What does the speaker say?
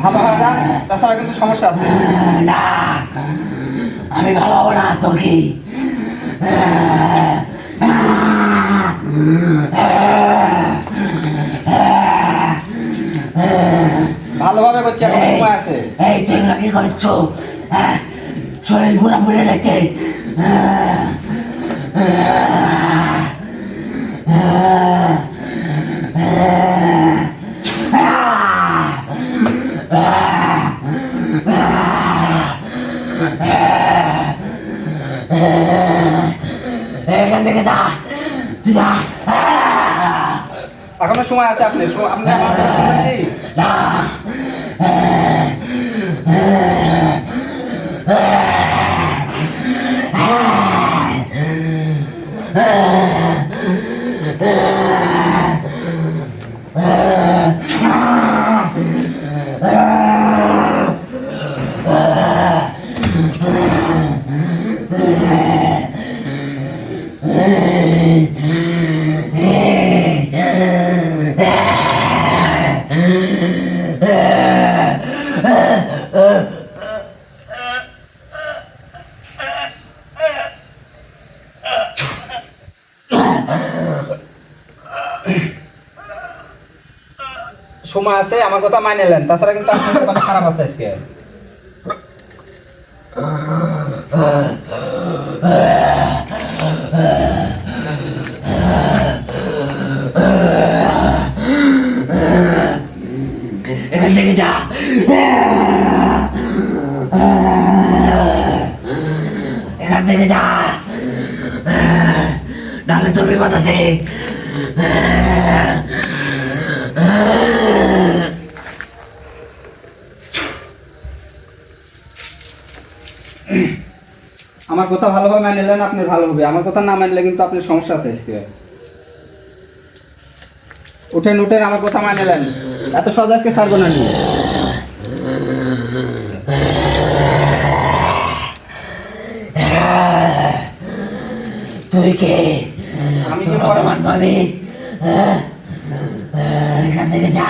ভালো হয়ে তাছাড়া কিন্তু সমস্যা আছে। না আমি ভালো হব না তোর কি ভালোভাবে করছি এখন এই, সময় আছে। এই তুই এগুলো কি করছ? হ্যাঁ শরীর পুরা পুড়ে যাচ্ছে এখান থেকে যা। যা। এখনও সময় আছে আপনি আপনার কথা শুনবেন কি? না সময় আছে আমার কথা মাইনে নেন। তাছাড়া কিন্তু আপনার খারাপ আছে আজকে। এখান থেকে যা। এখান থেকে যা। নাহলে তোর বিপদ আছে। আমার কথা ভালোভাবে মাইনে নেন আপনার ভালো হবে। আমার কথা না মানলে কিন্তু আপনার সমস্যা আছে আজকে উঠেন উঠেন, আমার কথা মাইনে নেন। এত সহজ আজকে ছাড়বো না নিয়ে তুই কে তোর কথা? মানবো আমি হ্যাঁ? এখান থেকে যা